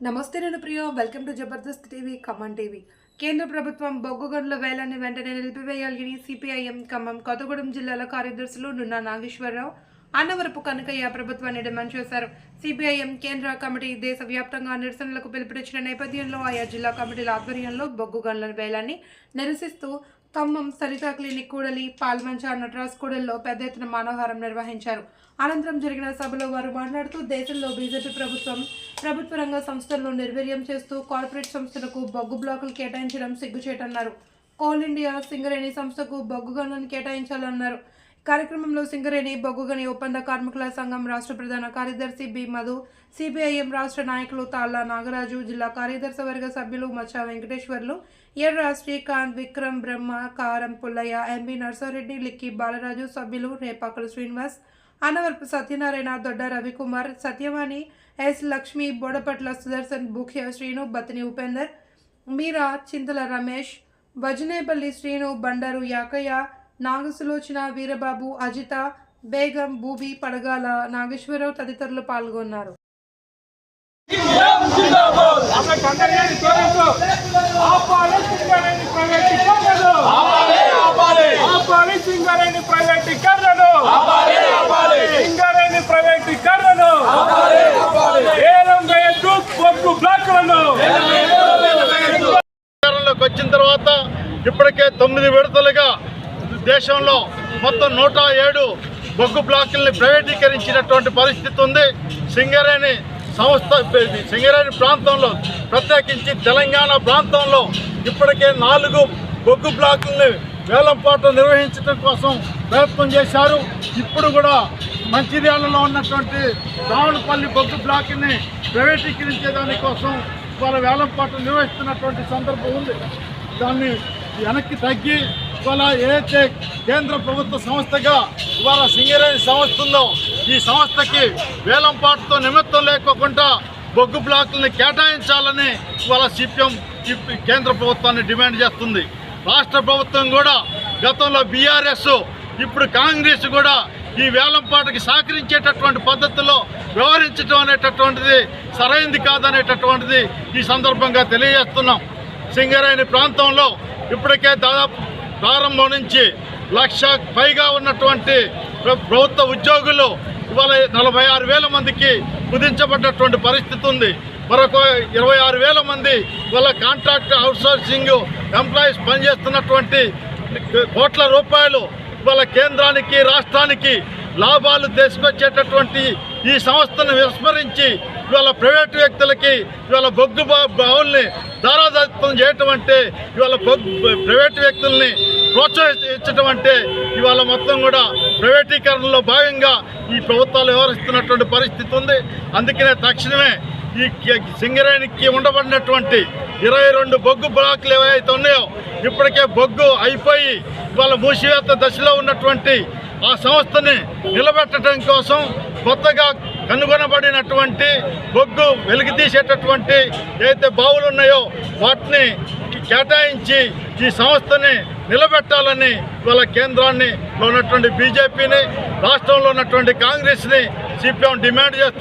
నమస్తే నేను Priya. Welcome to Jabardasth TV Khammam TV కేంద్ర ప్రభుత్వం బొగ్గు గనుల వేలాన్ని వెంటనే నిలిపివేయాలని సిపిఐఎం ఖమ్మం కొత్తగూడెం జిల్లాల కార్యదర్శులు నున్నా నాగేశ్వరరావు అన్నవరపు కనకయ్య ప్రభుత్వాన్ని డిమాండ్ చేశారు. సిపిఐఎం కేంద్ర కమిటీ దేశవ్యాప్తంగా నిరసనలకు పిలుపునిచ్చిన నేపథ్యంలో ఆయా జిల్లా కమిటీల ఆధ్వర్యంలో బొగ్గు గనుల వేలాన్ని నిరసిస్తూ ఖమ్మం సరితా క్లినిక్ కూడలి పాల్మంచ నటరాజ్ కూడలిలో పెద్ద ఎత్తున మానవహారం నిర్వహించారు. అనంతరం జరిగిన సభలో వారు మాట్లాడుతూ దేశంలో బీజేపీ ప్రభుత్వం ప్రభుత్వ రంగ సంస్థలను నిర్వీర్యం చేస్తూ కార్పొరేట్ సంస్థలకు బొగ్గు బ్లాకులు కేటాయించడం సిగ్గుచేటన్నారు. కోల్ ఇండియా సింగరేణి సంస్థకు బొగ్గు గనులను కేటాయించాలన్నారు. కార్యక్రమంలో సింగరేణి బొగ్గుగని ఒప్పంద కార్మికుల సంఘం రాష్ట్ర ప్రధాన కార్యదర్శి బి మధు సిపిఐఎం రాష్ట్ర నాయకులు తాళ్ళ నాగరాజు జిల్లా కార్యదర్శి వర్గ సభ్యులు మచ్చా వెంకటేశ్వర్లు ఎర్ర శ్రీకాంత్ విక్రమ్ బ్రహ్మ కారం పుల్లయ్య ఎంబీ నర్సారెడ్డి లిక్కి బాలరాజు సభ్యులు రేపాకుల శ్రీనివాస్ అనవరపు సత్యనారాయణ దొడ్డ రవికుమార్ సత్యవాణి ఎస్ లక్ష్మి బోడపట్ల సుదర్శన్ బుఖ్య శ్రీను బతిని ఉపేందర్ మీరా చింతల రమేష్ వజనేపల్లి శ్రీను బండారు యాకయ్య నాగసులోచన వీరబాబు అజిత బేగం బూబి పడగాల నాగేశ్వరరావు తదితరులు పాల్గొన్నారు. అధికారంలోకి వచ్చిన తర్వాత ఇప్పటికే తొమ్మిది విడతలుగా దేశంలో మొత్తం నూట ఏడు బొగ్గు బ్లాకుల్ని ప్రైవేటీకరించినటువంటి పరిస్థితి ఉంది. సింగరేణి సంస్థ సింగరేణి ప్రాంతంలో ప్రత్యేకించి తెలంగాణ ప్రాంతంలో ఇప్పటికే నాలుగు బొగ్గు బ్లాకుల్ని వేలంపాట నిర్వహించడం కోసం ప్రయత్నం చేశారు. ఇప్పుడు కూడా మంచిర్యాలలో ఉన్నటువంటి దావులపల్లి బొగ్గు బ్లాక్ని ప్రైవేటీకరించే దానికోసం వాళ్ళ వేలంపాట నిర్వహిస్తున్నటువంటి సందర్భం ఉంది. దాన్ని వెనక్కి తగ్గి ఇవాళ ఏదైతే కేంద్ర ప్రభుత్వ సంస్థగా ఇవాళ సింగరేణి సంస్థ ఉందో ఈ సంస్థకి వేలంపాటుతో నిమిత్తం లేకోకుండా బొగ్గు బ్లాకుల్ని కేటాయించాలని ఇవాళ సిపిఎం కేంద్ర ప్రభుత్వాన్ని డిమాండ్ చేస్తుంది. రాష్ట్ర ప్రభుత్వం కూడా గతంలో బీఆర్ఎస్ ఇప్పుడు కాంగ్రెస్ కూడా ఈ వేలంపాటకి సహకరించేటటువంటి పద్ధతిలో వ్యవహరించడం అనేటటువంటిది సరైంది కాదనేటటువంటిది ఈ సందర్భంగా తెలియజేస్తున్నాం. సింగరేణి ప్రాంతంలో ఇప్పటికే దాదాపు ప్రారంభం నుంచి లక్ష పైగా ఉన్నటువంటి ప్రభుత్వ ఉద్యోగులు ఇవాళ నలభై ఆరు వేల మందికి కుదించబడ్డటువంటి పరిస్థితి ఉంది. మరొక ఇరవై ఆరు వేల మంది ఇవాళ కాంట్రాక్ట్ అవుట్సోర్సింగ్ ఎంప్లాయీస్ పనిచేస్తున్నటువంటి కోట్ల రూపాయలు ఇవాళ కేంద్రానికి రాష్ట్రానికి లాభాలు తీసుకొచ్చేటటువంటి ఈ సంస్థను విస్మరించి ఇవాళ ప్రైవేటు వ్యక్తులకి ఇవాళ బొగ్గు బా- బావుల్ని దారాదత్తం చేయటం అంటే ఇవాళ బొగ్గు ప్రైవేటు వ్యక్తుల్ని ప్రోత్సహించడం అంటే ఇవాళ మొత్తం కూడా ప్రైవేటీకరణలో భాగంగా ఈ ప్రభుత్వాలు వ్యవహరిస్తున్నటువంటి పరిస్థితి ఉంది. అందుకనే తక్షణమే ఈ సింగరేణికి ఉండబడినటువంటి ఇరవై రెండు బొగ్గు బ్లాక్లు ఏవైతే ఉన్నాయో ఇప్పటికే బొగ్గు అయిపోయి వాళ్ళ మూసివేత దశలో ఉన్నటువంటి ఆ సంస్థని నిలబెట్టడం కోసం కొత్తగా కనుగొనబడినటువంటి బొగ్గు వెలికి తీసేటటువంటి ఏదైతే బావులు ఉన్నాయో వాటిని కేటాయించి ఈ సంస్థని నిలబెట్టాలని వాళ్ళ కేంద్రాన్ని లో ఉన్నటువంటి బీజేపీని రాష్ట్రంలో ఉన్నటువంటి కాంగ్రెస్ని సిపిఎం డిమాండ్ చేస్తుంది